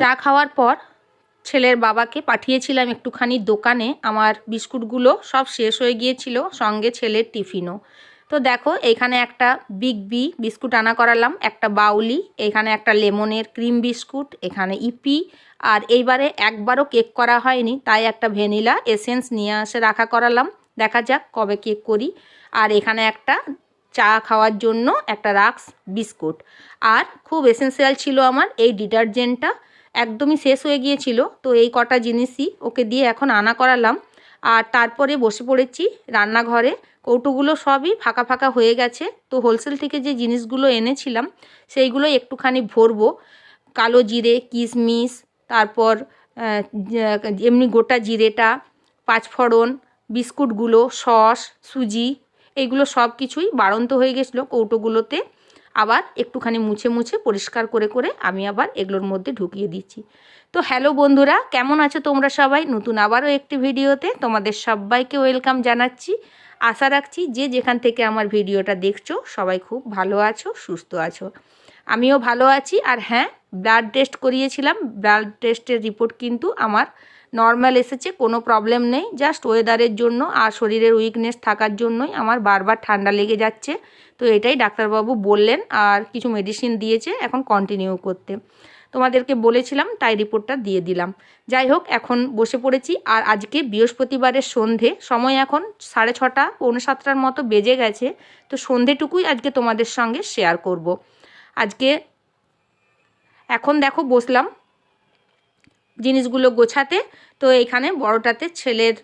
চা খাওয়ার পর ছেলের বাবাকে পাঠিয়েছিলাম একটুখানি দোকানে। আমার বিস্কুটগুলো সব শেষ হয়ে গিয়েছিল, সঙ্গে ছেলের টিফিনও। তো দেখো, এখানে একটা বিগ বি বিস্কুট আনা করালাম, একটা বাউলি, এখানে একটা লেমনের ক্রিম বিস্কুট, এখানে ইপি। আর এইবারে একবারও কেক করা হয়নি, তাই একটা ভ্যানিলা এসেন্স নিয়ে আসে রাখা করালাম। দেখা যাক কবে কেক করি। আর এখানে একটা চা খাওয়ার জন্য একটা রাক্স বিস্কুট। আর খুব এসেন্সিয়াল ছিল আমার এই ডিটারজেন্টটা। একদমই শেষ হয়ে গিয়েছিল। তো এই কটা জিনিসই ওকে দিয়ে এখন আনা করালাম। আর তারপরে বসে পড়েছি রান্নাঘরে। কৌটোগুলো সবই ফাঁকা ফাঁকা হয়ে গেছে। তো হোলসেল থেকে যে জিনিসগুলো এনেছিলাম সেইগুলো একটুখানি ভরবো। কালো জিরে, কিশমিশ, তারপর এমনি গোটা জিরেটা, পাঁচফোড়ন, বিস্কুটগুলো, সস, সুজি, এইগুলো সব কিছুই বাড়ন্ত হয়ে গেছিল কৌটোগুলোতে। আবার একটুখানি মুছে মুছে পরিষ্কার করে করে আমি আবার এগুলোর মধ্যে ঢুকিয়ে দিচ্ছি। তো হ্যালো বন্ধুরা, কেমন আছো তোমরা সবাই? নতুন আবারও একটি ভিডিওতে তোমাদের সবাইকে ওয়েলকাম জানাচ্ছি। আশা রাখছি যে যেখান থেকে আমার ভিডিওটা দেখছ সবাই খুব ভালো আছো, সুস্থ আছো। আমিও ভালো আছি। আর হ্যাঁ ব্লাড টেস্ট করিয়েছিলাম। ব্লাড টেস্টের রিপোর্ট কিন্তু আমার নর্মাল এসেছে, কোনো প্রবলেম নেই। জাস্ট ওয়েদারের জন্য আর শরীরের উইকনেস থাকার জন্যই আমার বারবার ঠান্ডা লেগে যাচ্ছে। তো এটাই ডাক্তারবাবু বললেন আর কিছু মেডিসিন দিয়েছে এখন কন্টিনিউ করতে। তোমাদেরকে বলেছিলাম, তাই রিপোর্টটা দিয়ে দিলাম। যাই হোক, এখন বসে পড়েছি আর আজকে বৃহস্পতিবারের সন্ধে, সময় এখন সাড়ে ছটা, পৌনে সাতটার মতো বেজে গেছে। তো সন্ধেটুকুই আজকে তোমাদের সঙ্গে শেয়ার করব। আজকে এখন দেখো, বসলাম। জিনিসগুলো গোছাতে, তো এইখানে বড়টাতে ছেলের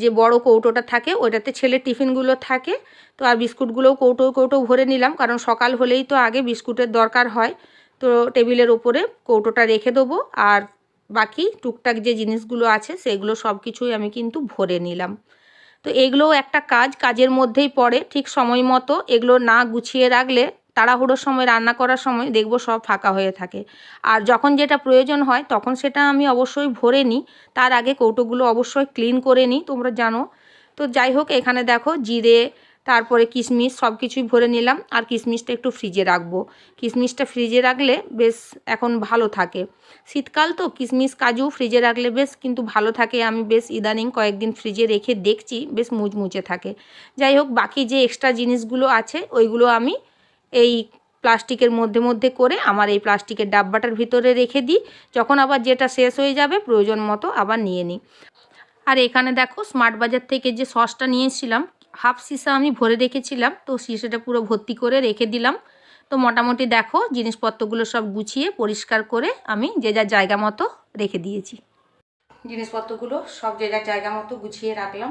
যে বড় কৌটোটা থাকে, ওইটাতে ছেলের টিফিনগুলো থাকে। তো আর বিস্কুটগুলোও কৌটো কৌটো ভরে নিলাম, কারণ সকাল হলেই তো আগে বিস্কুটের দরকার হয়। তো টেবিলের ওপরে কৌটোটা রেখে দেবো, আর বাকি টুকটাক যে জিনিসগুলো আছে, সেগুলো সব কিছুই আমি কিন্তু ভরে নিলাম। তো এগুলোও একটা কাজ, কাজের মধ্যেই পড়ে, ঠিক সময় মতো। এগুলো না গুছিয়ে রাখলে তাড়াহুড়োর সময়, রান্না করার সময় দেখব সব ফাঁকা হয়ে থাকে। আর যখন যেটা প্রয়োজন হয়, তখন সেটা আমি অবশ্যই ভরে নিই। তার আগে কৌটোগুলো অবশ্যই ক্লিন করে নিই, তোমরা জানো। তো যাই হোক, এখানে দেখো জিরে, তারপরে কিশমিশ সব কিছুই ভরে নিলাম। আর কিশমিশটা একটু ফ্রিজে রাখব। কিশমিশটা ফ্রিজে রাখলে বেশ এখন ভালো থাকে। শীতকাল তো, কিশমিশ, কাজু ফ্রিজে রাখলে বেশ কিন্তু ভালো থাকে। আমি বেশ ইদানিং কয়েকদিন ফ্রিজে রেখে দেখছি, বেশ মুচমুচে থাকে। যাই হোক, বাকি যে এক্সট্রা জিনিসগুলো আছে, ওইগুলো আমি এই প্লাস্টিকের মধ্যে মধ্যে করে আমার এই প্লাস্টিকের ডাব্বাটার ভিতরে রেখে দিই। যখন আবার যেটা শেষ হয়ে যাবে, প্রয়োজন মতো আবার নিয়ে নিই। আর এখানে দেখো স্মার্ট বাজার থেকে যে সসটা নিয়েছিলাম, হাফ সিসা আমি ভরে রেখেছিলাম, তো সিসাটা পুরো ভর্তি করে রেখে দিলাম। তো মোটামুটি দেখো, জিনিসপত্রগুলো সব গুছিয়ে পরিষ্কার করে আমি যে যার জায়গা মতো রেখে দিয়েছি। জিনিসপত্রগুলো সব যে যার জায়গা মতো গুছিয়ে রাখলাম।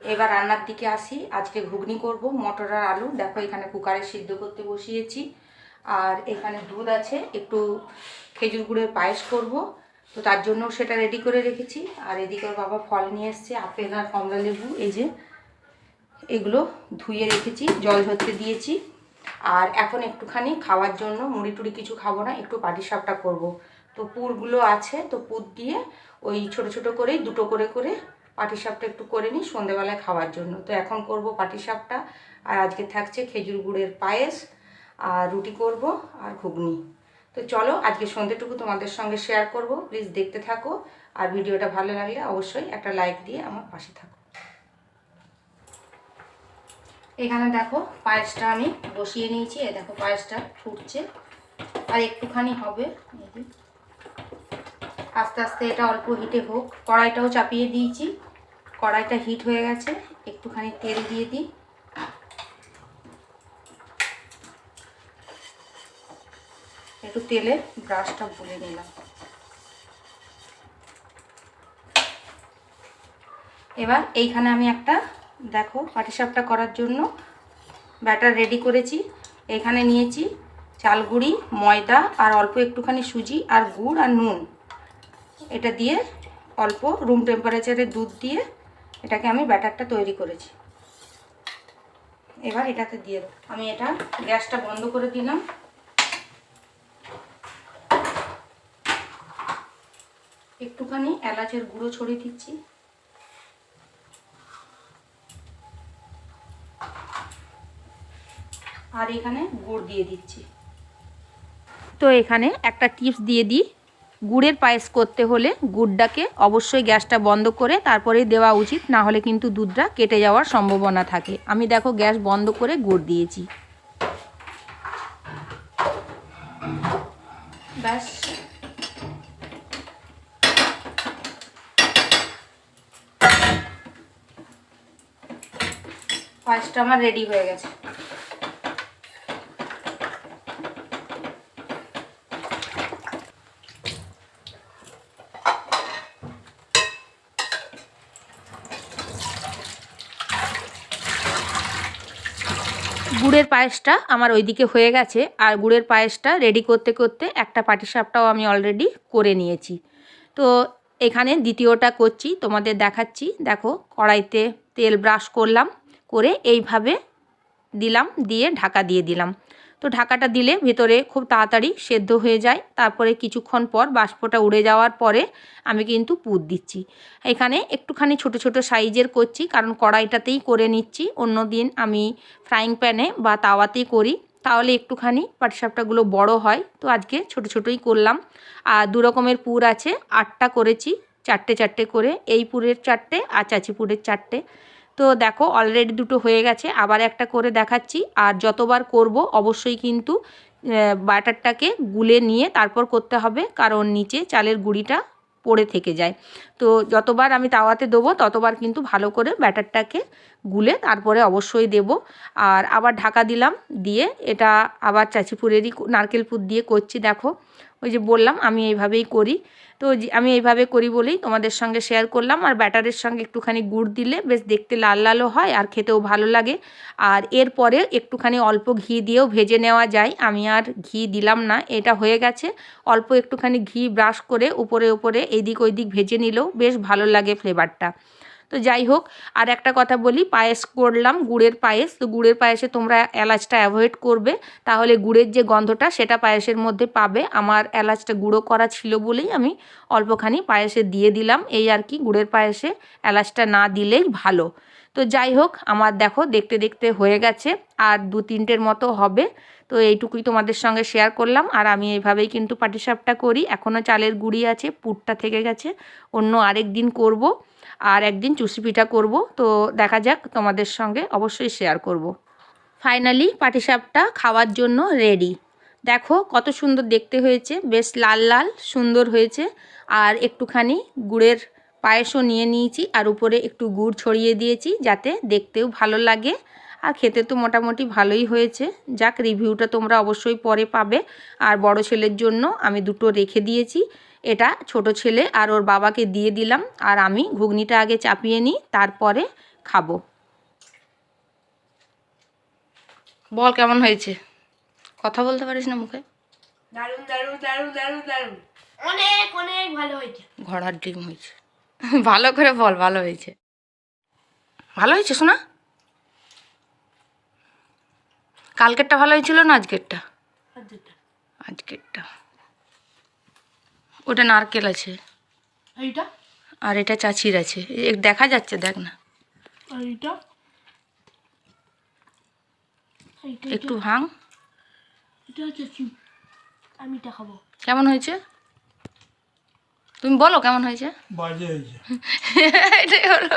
এবার রান্নার দিকে আসি। আজকে ঘুগনি করব, মটর আর আলু। দেখো এখানে কুকারে সিদ্ধ করতে বসিয়েছি। আর এখানে দুধ আছে, একটু খেজুর গুড়ের পায়েস করব। তো তার জন্য সেটা রেডি করে রেখেছি। আর এদিকে বাবা ফল নিয়ে এসছে, আপেল আর কমলা লেবু। এই যে এগুলো ধুয়ে রেখেছি, জল ঝরতে দিয়েছি। আর এখন একটুখানি খাওয়ার জন্য, মুড়ি টুড়ি কিছু খাব না, একটু পাটিসাপটা করব। তো পুরগুলো আছে, তো পুর দিয়ে ওই ছোট ছোট করেই, দুটো করে করে পাটিসাপটা একটু করে নিই সন্ধেবেলায় খাওয়ার জন্য। তো এখন করব পাটিসাপটা, আর আজকে থাকছে খেজুর গুড়ের পায়েস, আর রুটি করব, আর ঘুগনি। তো চলো আজকে সন্ধেটুকু তোমাদের সঙ্গে শেয়ার করব। প্লিজ দেখতে থাকো, আর ভিডিওটা ভালো লাগলে অবশ্যই একটা লাইক দিয়ে আমার পাশে থাকো। এখানে দেখো পায়েসটা আমি বসিয়ে নিয়েছি, এই দেখো পায়েসটা ফুটছে, আর একটুখানি হবে আস্তে আস্তে এটা অল্প হিটে হোক। কড়াইটাও চাপিয়ে দিয়েছি। কড়াইটা হিট হয়ে গেছে, একটুখানি তেল দিয়ে দিই। একটু তেলে ব্রাশটা ভুলে নিলাম। এবার এইখানে আমি একটা, দেখো পাটিসাপটা করার জন্য ব্যাটার রেডি করেছি। এখানে নিয়েছি চালগুড়ি ময়দা আর অল্প একটুখানি সুজি আর গুড় আর নুন। এটা দিয়ে অল্প রুম টেম্পারেচারে দুধ দিয়ে এটাকে আমি ব্যাটারটা তৈরি করেছি। এবার এটাতে দিয়ে আমি এটা গ্যাসটা বন্ধ করে দিলাম। একটুখানি এলাচের গুঁড়ো ছড়িয়ে দিচ্ছি। আর এখানে গুড় দিয়ে দিচ্ছি। তো এখানে একটা টিপস দিয়ে দিই। গুড়ের পায়েস করতে হলে গুড়টাকে অবশ্যই গ্যাসটা বন্ধ করে তারপরেই দেওয়া উচিত, না হলে কিন্তু দুধটা কেটে যাওয়ার সম্ভাবনা থাকে। আমি দেখো গ্যাস বন্ধ করে গুড় দিয়েছি। পায়েসটা আমার রেডি হয়ে গেছে। গুড়ের পায়েসটা আমার ওইদিকে হয়ে গেছে আর গুড়ের পায়েসটা রেডি করতে করতে একটা পাটিসাপটাও আমি অলরেডি করে নিয়েছি। তো এখানে দ্বিতীয়টা করছি, তোমাদের দেখাচ্ছি। দেখো, কড়াইতে তেল ব্রাশ করলাম, করে এইভাবে দিলাম, দিয়ে ঢাকা দিয়ে দিলাম। তো ঢাকাটা দিলে ভেতরে খুব তাড়াতাড়ি সেদ্ধ হয়ে যায়। তারপরে কিছুক্ষণ পর বাষ্পটা উড়ে যাওয়ার পরে আমি কিন্তু পুর দিচ্ছি। এখানে একটুখানি ছোট ছোট সাইজের করছি, কারণ কড়াইটাতেই করে নিচ্ছি। অন্য দিন আমি ফ্রাইং প্যানে বা তাওয়াতেই করি। তাহলে একটুখানি পাটিসাপটাগুলো বড় হয়। তো আজকে ছোট ছোটই করলাম। আর দু রকমের পুর আছে। আটটা করেছি, চারটে চারটে করে। এই পুরের চারটে আর চাচি পুরের চারটে। তো দেখো অলরেডি দুটো হয়ে গেছে, আবার একটা করে দেখাচ্ছি। আর যতবার করব অবশ্যই কিন্তু বাটারটাকে গুলে নিয়ে তারপর করতে হবে, কারণ নিচে চালের গুঁড়িটা পড়ে থেকে যায়। তো যতবার আমি তাওয়াতে দেবো, ততবার কিন্তু ভালো করে ব্যাটারটাকে গুলে তারপরে অবশ্যই দেব। আর আবার ঢাকা দিলাম, দিয়ে এটা আবার চাচিপুরেরই নারকেল পুর দিয়ে করছি, দেখো। ওই যে বললাম, আমি এইভাবেই করি। তো আমি এইভাবে করি বলেই তোমাদের সঙ্গে শেয়ার করলাম। আর ব্যাটারের সঙ্গে একটুখানি গুড় দিলে বেশ দেখতে লাল লালও হয় আর খেতেও ভালো লাগে। আর এরপরে একটুখানি অল্প ঘি দিয়েও ভেজে নেওয়া যায়। আমি আর ঘি দিলাম না, এটা হয়ে গেছে। অল্প একটুখানি ঘি ব্রাশ করে উপরে উপরে এইদিক ওইদিক ভেজে নিলেও বেশ ভালো লাগে ফ্লেভারটা তো যাই হোক, আর একটা কথা বলি, পায়েস করলাম, গুড়ের পায়েস। তো গুড়ের পায়েসে তোমরা এলাচটা অ্যাভয়েড করবে। তাহলে গুড়ের যে গন্ধটা, সেটা পায়েসের মধ্যে পাবে। আমার এলাচটা গুঁড়ো করা ছিল বলেই আমি অল্পখানি পায়েসে দিয়ে দিলাম। এই আর কি, গুড়ের পায়েসে এলাচটা না দিলেই ভালো। তো যাই হোক, আমার দেখো দেখতে দেখতে হয়ে গেছে, আর দু তিনটের মতো হবে। তো এইটুকুই তোমাদের সঙ্গে শেয়ার করলাম, আর আমি এইভাবেই কিন্তু পাটিসাপটা করি। এখনও চালের গুঁড়ি আছে, পুরটা থেকে গেছে, অন্য আরেক দিন করব, আর একদিন চুষি পিঠা করব। তো দেখা যাক তোমাদের সঙ্গে অবশ্যই শেয়ার করব। ফাইনালি পাটিসাপটা খাওয়ার জন্য রেডি দেখো কত সুন্দর দেখতে হয়েছে, বেশ লাল লাল সুন্দর হয়েছে, আর একটুখানি গুড়ের পায়েসও নিয়ে নিয়েছি আর উপরে একটু গুড় ছড়িয়ে দিয়েছি যাতে দেখতেও ভালো লাগে। আর খেতে তো মোটামুটি ভালোই হয়েছে। যাক রিভিউটা তোমরা অবশ্যই পরে পাবে। আর বড় ছেলের জন্য আমি দুটো রেখে দিয়েছি। এটা ছোট ছেলে আর ওর বাবাকে দিয়ে দিলাম। আর আমি ঘুগনিটা আগে চাপিয়ে নিই তারপরে খাব। বল কেমন হয়েছে? কথা বলতে পারিস না মুখে? দারুণ দারুণ দারুণ দারুণ দারুণ। অনেক অনেক ভালো হয়েছে। ঘোড়ার ডিম হয়েছে। ভালো করে বল ভালো হয়েছে। ভালো হয়েছে শোনা কালকেরটা ভালো হয়েছিল না আজকেরটা? আজকেরটা। ওটা নারকেল আছে। এইটা? আর এটা চাচির আছে। দেখা যাচ্ছে দেখ না। একটু ভাঙ। আমি খাব। কেমন হয়েছে? তুমি বলো কেমন হয়েছে? বাজে হয়েছে। এটাই হলো।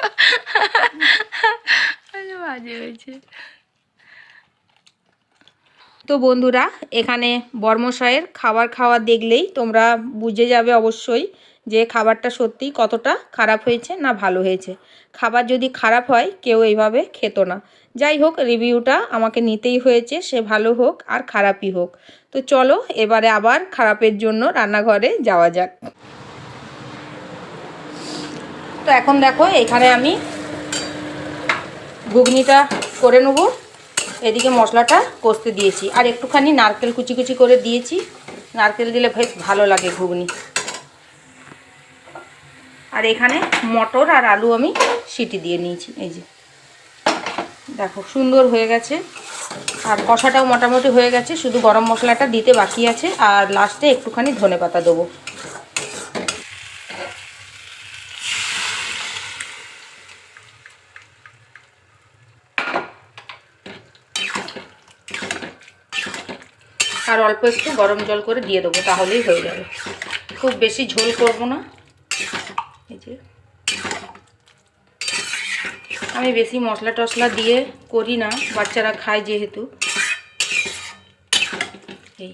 বাজে হয়েছে। তো বন্ধুরা এখানে বর্মশায়ের খাবার খাওয়া দেখলেই তোমরা বুঝে যাবে অবশ্যই যে খাবারটা সত্যি কতটা খারাপ হয়েছে না ভালো হয়েছে। খাবার যদি খারাপ হয় কেউ এইভাবে খেত না। যাই হোক রিভিউটা আমাকে নিতেই হয়েছে সে ভালো হোক আর খারাপই হোক। তো চলো এবারে আবার খারাপের জন্য রান্নাঘরে যাওয়া যাক। তো এখন দেখো, এখানে আমি ঘুগনিটা করে নেব। এদিকে মশলাটা কষতে দিয়েছি। আর একটুখানি নারকেল কুচি কুচি করে দিয়েছি। নারকেল দিলে বেশ ভালো লাগে ঘুগনি। আর এখানে মটর আর আলু আমি সিটি দিয়ে নিয়েছি। এই যে। দেখো, সুন্দর হয়ে গেছে। আর কষাটাও মোটামুটি হয়ে গেছে। শুধু গরম মশলাটা দিতে বাকি আছে। আর লাস্টে একটুখানি ধনে পাতা দেবো। আর অল্প একটু গরম জল করে দিয়ে দেবো, তাহলেই হয়ে যাবে। খুব বেশি ঝোল করব না। এই যে। আমি বেশি মশলা টশলা দিয়ে করি না, বাচ্চারা খায় যেহেতু। এই।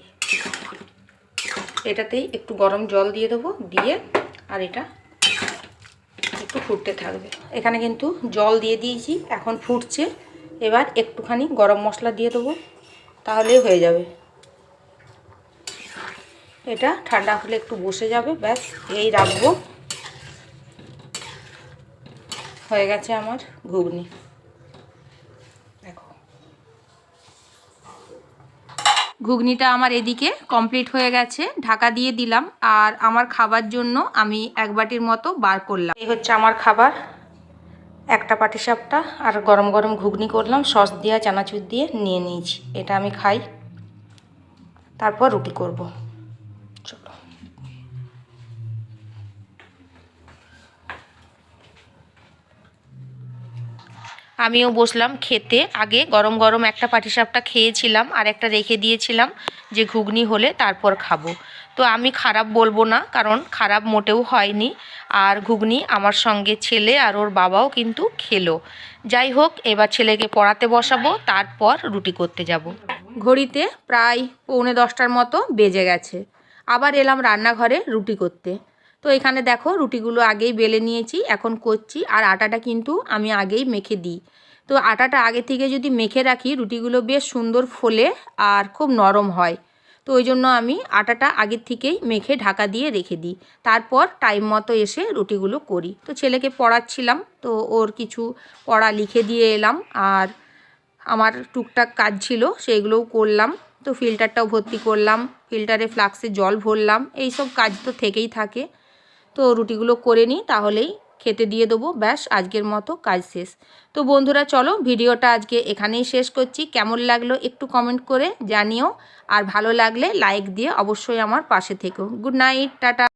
এটাতেই একটু গরম জল দিয়ে দেবো, দিয়ে আর এটা একটু ফুটতে থাকবে। এখানে কিন্তু জল দিয়ে দিয়েছি, এখন ফুটছে। এবার একটুখানি গরম মশলা দিয়ে দেবো, তাহলেই হয়ে যাবে। এটা ঠান্ডা হলে একটু বসে যাবে, ব্যাস, এই রাখব। হয়ে গেছে আমার ঘুগনি। ঘুগনিটা আমার এদিকে কমপ্লিট হয়ে গেছে, ঢাকা দিয়ে দিলাম, আর আমার খাবার জন্য আমি এক বাটির মতো বার করলাম। এই হচ্ছে আমার খাবার। একটা পাটিসাপটা আর গরম গরম ঘুগনি করলাম, সস দিয়ে, চানাচুর দিয়ে নিয়ে নিয়েছি। এটা আমি খাই। তারপর রুটি করব। আমিও বসলাম খেতে। আগে গরম গরম একটা পাটিসাপটা খেয়েছিলাম আর একটা রেখে দিয়েছিলাম যে ঘুগনি হলে তারপর খাব। তো আমি খারাপ বলব না, কারণ খারাপ মোটেও হয়নি। আর ঘুগনি আমার সঙ্গে ছেলে আর ওর বাবাও কিন্তু খেলো। যাই হোক, এবার ছেলেকে পড়াতে বসাবো, তারপর রুটি করতে যাব। ঘড়িতে প্রায় পৌনে দশটার মতো বেজে গেছে। আবার এলাম রান্নাঘরে রুটি করতে। তো এখানে দেখো রুটিগুলো আগেই বেলে নিয়েছি, এখন করছি। আর আটাটা কিন্তু আমি আগেই মেখে দিই। তো আটাটা আগে থেকে যদি মেখে রাখি, রুটিগুলো বেশ সুন্দর ফোলে আর খুব নরম হয়। তো ওই জন্য আমি আটাটা আগের থেকেই মেখে ঢাকা দিয়ে রেখে দিই। তারপর টাইম মতো এসে রুটিগুলো করি। তো ছেলেকে পড়াচ্ছিলাম, তো ওর কিছু পড়া লিখে দিয়ে এলাম। আর আমার টুকটাক কাজ ছিল, সেইগুলোও করলাম। তো ফিল্টারটাও ভর্তি করলাম, ফিল্টারে ফ্লাক্সে জল ভরলাম। এই সব কাজ তো থেকেই থাকে। তো রুটিগুলো করে নিই, তাহলেই খেতে দিয়ে দেবো। ব্যাস, আজকের মতো কাজ শেষ। তো বন্ধুরা, চলো ভিডিওটা আজকে এখানেই শেষ করছি। কেমন লাগল একটু কমেন্ট করে জানিও। আর ভালো লাগলে লাইক দিয়ে অবশ্যই আমার পাশে থেকো। Good night, tata.